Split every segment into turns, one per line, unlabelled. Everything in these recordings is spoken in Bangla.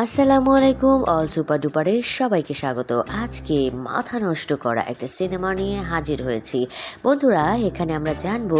আসসালামু আলাইকুম, অল সুপার ডুপারে সবাইকে স্বাগত। আজকে মাথা নষ্ট করা একটা সিনেমা নিয়ে হাজির হয়েছি। বন্ধুরা, এখানে আমরা জানব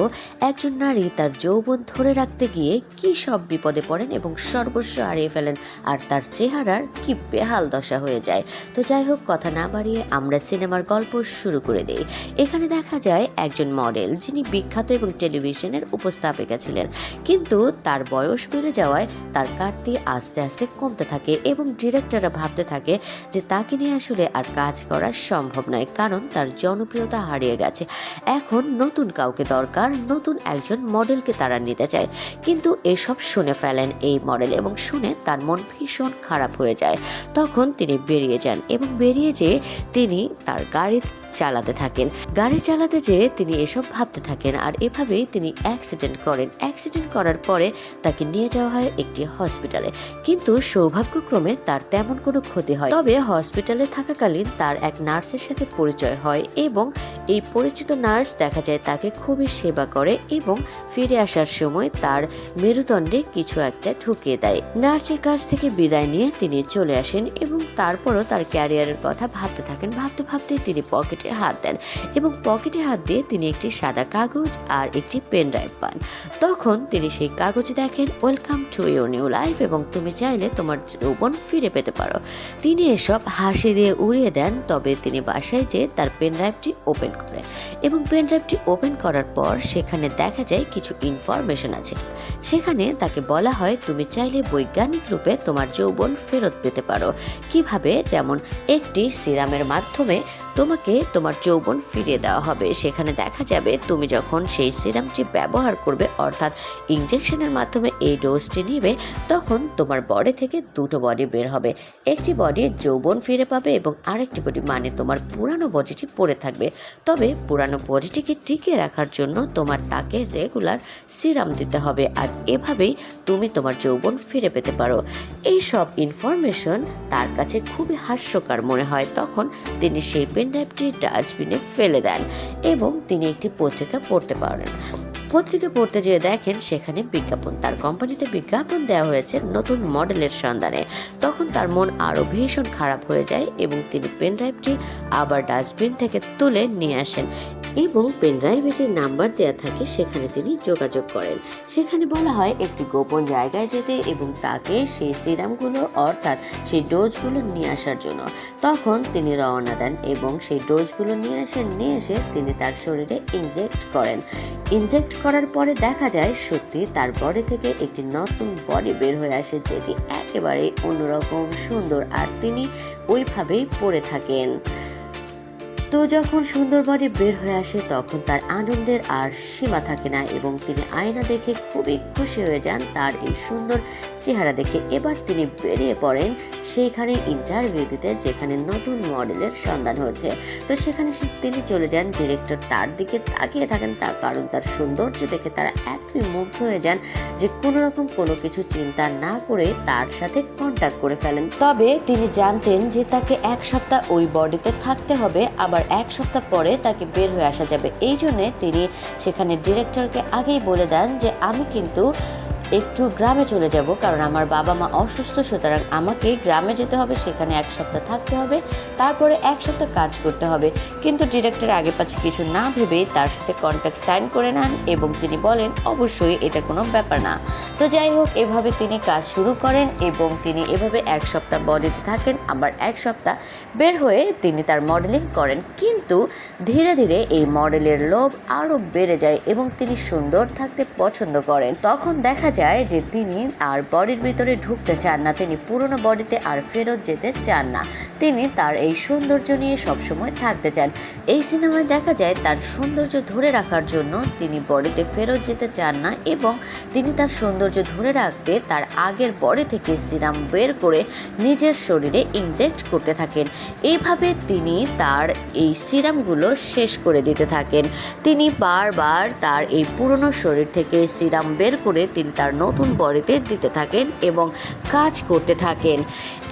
একজন নারী তার যৌবন ধরে রাখতে গিয়ে কি সব বিপদে পড়েন এবং সর্বস্ব হারিয়ে ফেলেন আর তার চেহারার কি বেহাল দশা হয়ে যায়। তো যাই হোক, কথা না বাড়িয়ে আমরা সিনেমার গল্প শুরু করে দিই। এখানে দেখা যায় একজন মডেল যিনি বিখ্যাত এবং টেলিভিশনের উপস্থাপিকা ছিলেন। কিন্তু তার বয়স বেড়ে যাওয়ায় তার কাটতি আস্তে আস্তে কমতে থাকে। এবং ডিরেক্টররা ভাবতে থাকে যে তাকে নিয়ে আসলে আর কাজ করা সম্ভব নয়, কারণ তার জনপ্রিয়তা হারিয়ে গেছে। এখন নতুন কাউকে দরকার, নতুন একজন মডেলকে তারা নিতে চায়। কিন্তু এসব শুনে ফেলেন এই মডেল এবং শুনে তার মন ভীষণ খারাপ হয়ে যায়। তখন তিনি বেরিয়ে যান এবং বেরিয়ে যেয়ে তিনি তার গাড়ি চালাতে থাকেন। গাড়ি চালাতে যেয়ে তিনি এসব ভাবতে থাকেন আর এভাবেই তিনি অ্যাক্সিডেন্ট করেন। অ্যাক্সিডেন্ট করার পরে তাকে নিয়ে যাওয়া হয় একটি হসপিটালে কিন্তু সৌভাগ্যক্রমে তার তেমন কোনো ক্ষতি হয়। তবে হসপিটালে থাকাকালীন তার এক নার্সের সাথে পরিচয় হয় এবং এই পরিচিত নার্স দেখা যায় তাকে খুবই সেবা করে এবং ফিরে আসার সময় তার মেরুদণ্ডে কিছু একটা ঢুকিয়ে দেয়। নার্সের কাছ থেকে বিদায় নিয়ে তিনি চলে আসেন এবং তারপরও তার ক্যারিয়ারের কথা ভাবতে থাকেন। ভাবতে ভাবতে তিনি পকেটে হাত দেন এবং পকেটে হাত দিয়ে তিনি একটি সাদা কাগজ আর একটি পেন ড্রাইভ পান। তখন তিনি সেই কাগজে দেখেন welcome to your new life এবং তুমি চাইলে তোমার যৌবন ফিরে পেতে পারো। তিনি এসব হাসি দিয়ে উড়িয়ে দেন, তবে তিনি বাসায় যেয়ে তার পেন ড্রাইভটি ওপেন করেন এবং পেন ড্রাইভটি ওপেন করার পর সেখানে দেখা যায় কিছু ইনফরমেশন আছে। সেখানে তাকে বলা হয়, তুমি চাইলে বৈজ্ঞানিক রূপে তোমার যৌবন ফেরত পেতে পারো। কীভাবে? যেমন, একটি সিরামের মাধ্যমে তোমাকে তোমার যৌবন ফিরিয়ে দেওয়া হবে। সেখানে দেখা যাবে তুমি যখন সেই সিরামটি ব্যবহার করবে, অর্থাৎ ইঞ্জেকশনের মাধ্যমে এই ডোজটি নিবে, তখন তোমার বডি থেকে দুটো বডি বের হবে। একটি বডি যৌবন ফিরে পাবে এবং আরেকটি বডি মানে তোমার পুরানো বডিটি পড়ে থাকবে। তবে পুরানো বডিটিকে টিকিয়ে রাখার জন্য তোমার তাকে রেগুলার সিরাম দিতে হবে আর এভাবেই তুমি তোমার যৌবন ফিরে পেতে পারো। এই সব ইনফরমেশন তার কাছে খুবই হাস্যকর মনে হয়। তখন তিনি সেই পেনড্রাইভটি ডাস্টবিনে ফেলে দেন এবং তিনি একটি পত্রিকা পড়তে পারেন। পত্রিকা পড়তে যেয়ে দেখেন সেখানে বিজ্ঞাপন, তার কোম্পানিতে বিজ্ঞাপন দেওয়া হয়েছে নতুন মডেলের সন্ধানে। তখন তার মন আরও ভীষণ খারাপ হয়ে যায় এবং তিনি পেন ড্রাইভটি আবার ডাস্টবিন থেকে তুলে নিয়ে আসেন এবং পেনড্রাইভে যে নাম্বার দেওয়া থাকে সেখানে তিনি যোগাযোগ করেন। সেখানে বলা হয়, একটি গোপন জায়গায় যেতে এবং তাকে সেই সিরামগুলো অর্থাৎ সেই ডোজগুলো নিয়ে আসার জন্য। তখন তিনি রওনা দেন এবং সেই ডোজগুলো নিয়ে আসেন নিয়ে এসে তিনি তার শরীরে ইনজেক্ট করেন। ইনজেক্ট করার পরে দেখা যায়, সত্যি তার বডি থেকে একটি নতুন বডি বের হয়ে আসে যেটি একেবারে অন্যরকম সুন্দর আর তিনি ওইভাবেই পড়ে থাকেন। তো যখন সুন্দরবনে বের হয়ে আসে, তখন তার আনন্দের আর সীমা থাকে না এবং তিনি আয়না দেখে খুবই খুশি হয়ে যান তার এই সুন্দর চেহারা দেখে। এবার তিনি বেরিয়ে পড়েন সেইখানে ইন্টারভিউ দিতে, যেখানে নতুন মডেলের সন্ধান হচ্ছে তো সেখানে তিনি চলে যান ডিরেক্টর তার দিকে তাকিয়ে থাকেন তার কারণ তার সৌন্দর্য দেখে তারা এতই মুগ্ধ হয়ে যান যে কোনো রকম কোনো কিছু চিন্তা না করে তার সাথে কন্ট্যাক্ট করে ফেলেন। তবে তিনি জানতেন যে তাকে এক সপ্তাহ ওই বডিতে থাকতে হবে, আবার এক সপ্তাহ পরে তাকে বের হয়ে আসা যাবে। এই জন্যে তিনি সেখানে ডিরেক্টরকে আগেই বলে দেন যে, আমি কিন্তু একটু গ্রামে চলে যাব, কারণ আমার বাবা মা অসুস্থ, সুতরাং আমাকে গ্রামে যেতে হবে, সেখানে এক সপ্তাহ থাকতে হবে, তারপরে এক সপ্তাহ কাজ করতে হবে। কিন্তু ডিরেক্টর আগে পাচ্ছে কিছু না ভেবে তার সাথে কন্ট্যাক্ট সাইন করে নেন এবং তিনি বলেন, অবশ্যই এটা কোনো ব্যাপার না। তো যাই হোক, এভাবে তিনি কাজ শুরু করেন এবং তিনি এভাবে এক সপ্তাহ বডিতে থাকেন। আবার এক সপ্তাহ বের হয়ে তিনি তার মডেলিং করেন। কিন্তু ধীরে ধীরে এই মডেলের লোভ আরও বেড়ে যায় এবং তিনি সুন্দর থাকতে পছন্দ করেন। তখন দেখা যায় যে তিনি আর বডির ভিতরে ঢুকতে চান না। তিনি পুরনো বডিতে আর ফেরত যেতে চান না। তিনি তার এই সৌন্দর্য নিয়ে সবসময় থাকতে চান। এই সিনেমায় দেখা যায় তার সৌন্দর্য ধরে রাখার জন্য তিনি বডিতে ফেরত যেতে চান না এবং তিনি তার সৌন্দর্য ধরে রাখতে তার আগের বডি থেকে সিরাম বের করে নিজের শরীরে ইনজেক্ট করতে থাকেন। এইভাবে তিনি তার এই সিরামগুলো শেষ করে দিতে থাকেন। তিনি বারবার তার এই পুরনো শরীর থেকে সিরাম বের করে তিনি তার নতুন বরেদের দিতে থাকেন এবং কাজ করতে থাকেন।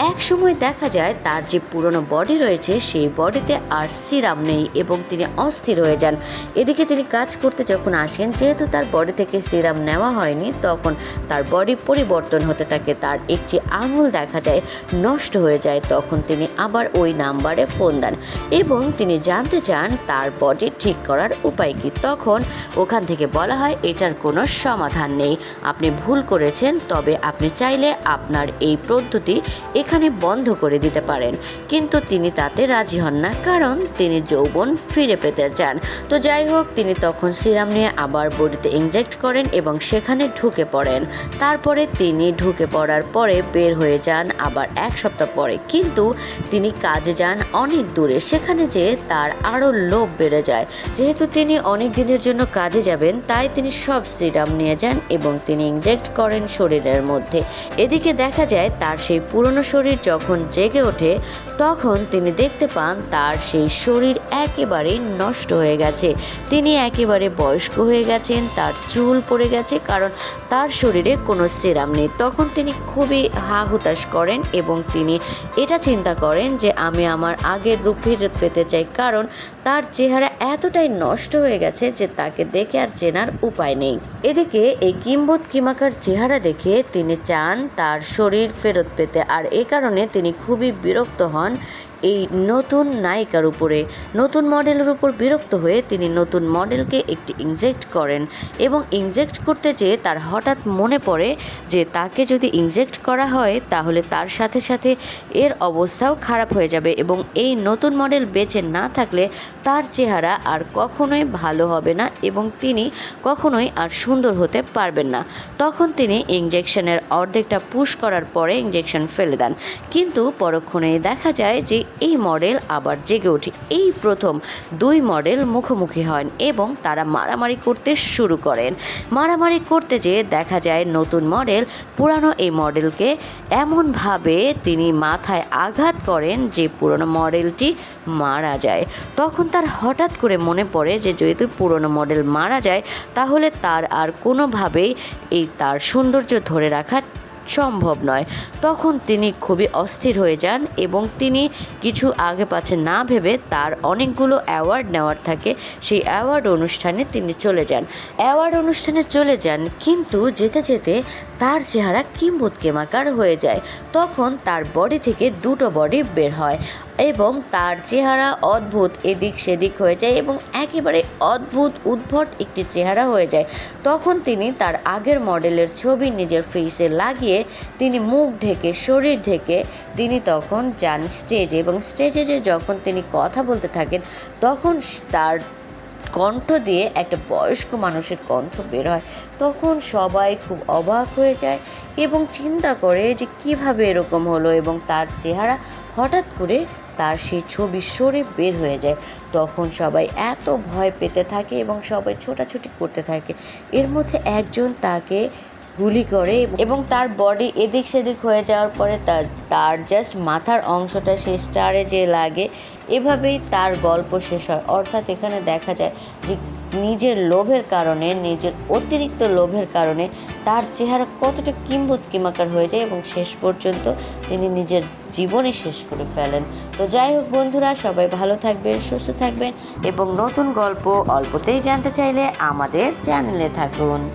এক সময় দেখা যায় তার যে পুরনো বডি রয়েছে, সেই বডিতে আর সিরাম নেই এবং তিনি অস্থির হয়ে যান। এদিকে তিনি কাজ করতে যখন আসেন, যেহেতু তার বডি থেকে সিরাম নেওয়া হয়নি, তখন তার বডি পরিবর্তন হতে থাকে, তার একটি আঙুল দেখা যায়, নষ্ট হয়ে যায়, তখন তিনি আবার ওই নাম্বারে ফোন দেন এবং তিনি জানতে চান তার বডি ঠিক করার উপায় কি। তখন ওখান থেকে বলা হয়, এটার কোনো সমাধান নেই। আপনি ভুল করেছেন, তবে আপনি চাইলে আপনার এই পদ্ধতি এখানে বন্ধ করে দিতে পারেন। কিন্তু তিনি তাতে রাজি হন না, কারণ তিনি যৌবন ফিরে পেতে চান। তো যাই হোক, তিনি তখন সিরাম নিয়ে আবার বডিতে ইনজেক্ট করেন এবং সেখানে ঢুকে পড়েন। তারপরে তিনি ঢুকে পড়ার পরে বের হয়ে যান আবার এক সপ্তাহ পরে। কিন্তু তিনি কাজে যান অনেক দূরে, সেখানে যে তার আরও লোভ বেড়ে যায়। যেহেতু তিনি অনেক দিনের জন্য কাজে যাবেন, তাই তিনি সব সিরাম নিয়ে যান এবং তিনি ইনজেক্ট করেন শরীরের মধ্যে। এদিকে দেখা যায় তার সেই পুরনো শরীর যখন জেগে ওঠে, তখন তিনি দেখতে পান তার সেই শরীর একেবারে নষ্ট হয়ে গেছে। তিনি একেবারে বয়স্ক হয়ে গেছেন, তার চুল পড়ে গেছে, কারণ তার শরীরে কোনো সিরাম নেই। তখন তিনি খুবই হা হুতাশ করেন এবং তিনি এটা চিন্তা করেন যে, আমি আমার আগের রূপ ফেরত পেতে চাই, কারণ তার চেহারা এতটাই নষ্ট হয়ে গেছে যে তাকে দেখে আর চেনার উপায় নেই। এদিকে এই কিম্বত কিমাকার চেহারা দেখে তিনি চান তার শরীর ফেরত পেতে, আর এ কারণে তিনি খুবই বিরক্ত হন এই নতুন নায়িকার উপরে, নতুন মডেলের উপর বিরক্ত হয়ে তিনি নতুন মডেলকে একটি ইনজেক্ট করেন এবং ইনজেক্ট করতে যেয়ে তার হঠাৎ মনে পড়ে যে তাকে যদি ইনজেক্ট করা হয়, তাহলে তার সাথে সাথে এর অবস্থাও খারাপ হয়ে যাবে এবং এই নতুন মডেল বেঁচে না থাকলে তার চেহারা আর কখনোই ভালো হবে না এবং তিনি কখনোই আর সুন্দর হতে পারবেন না। তখন তিনি ইঞ্জেকশনের অর্ধেকটা পুশ করার পরে ইঞ্জেকশন ফেলে দেন। কিন্তু পরক্ষণেই দেখা যায় যে এই মডেল আবার জেগে ওঠে। এই প্রথম দুই মডেল মুখোমুখি হন এবং তারা মারামারি করতে শুরু করেন। মারামারি করতে যেয়ে দেখা যায় নতুন মডেল পুরানো এই মডেলকে এমনভাবে তিনি মাথায় আঘাত করেন যে পুরনো মডেলটি মারা যায়। তখন তার হঠাৎ করে মনে পড়ে যে যেহেতু পুরনো মডেল মারা যায়, তাহলে তার আর কোনোভাবেই এই তার সৌন্দর্য ধরে রাখা সম্ভব নয়। তখন তিনি খুবই অস্থির হয়ে যান এবং তিনি কিছু আগে পাছে না ভেবে তার অনেকগুলো অ্যাওয়ার্ড নেওয়ার থাকে। সেই অ্যাওয়ার্ড অনুষ্ঠানে তিনি চলে যান। অ্যাওয়ার্ড অনুষ্ঠানে চলে যান কিন্তু যেতে যেতে তার চেহারা কিম্বুত কেমাকার হয়ে যায়। তখন তার বডি থেকে দুটো বডি বের হয় এবং তার চেহারা অদ্ভুত এদিক সেদিক হয়ে যায় এবং একেবারে অদ্ভুত, উদ্ভট একটি চেহারা হয়ে যায়। তখন তিনি তার আগের মডেলের ছবি নিজের ফেসে লাগিয়ে তিনি মুখ ঢেকে, শরীর ঢেকে তিনি তখন যান স্টেজে এবং স্টেজে যে যখন তিনি কথা বলতে থাকেন, তখন তার কণ্ঠ দিয়ে একটা বয়স্ক মানুষের কণ্ঠ বের হয়। তখন সবাই খুব অবাক হয়ে যায় এবং চিন্তা করে যে কীভাবে এরকম হলো এবং তার চেহারা হঠাৎ করে তার সেই ছবি সরে বের হয়ে যায়। তখন সবাই এত ভয় পেতে থাকে এবং সবাই ছোটাছুটি করতে থাকে। এর মধ্যে একজন তাকে গুলি করে এবং তার বডি এদিক সেদিক হয়ে যাওয়ার পরে তার তার জাস্ট মাথার অংশটা সে স্টারে যে লাগে, এভাবেই তার গল্প শেষ হয়। অর্থাৎ এখানে দেখা যায় যে নিজের লোভের কারণে, নিজের অতিরিক্ত লোভের কারণে তার চেহারা কতটা কিম্বুত কিমাকার হয়ে যায় এবং শেষ পর্যন্ত তিনি নিজের জীবনে শেষ করে ফেলেন। তো যাই হোক বন্ধুরা, সবাই ভালো থাকবেন, সুস্থ থাকবেন এবং নতুন গল্প অল্পতেই জানতে চাইলে আমাদের চ্যানেলে থাকুন।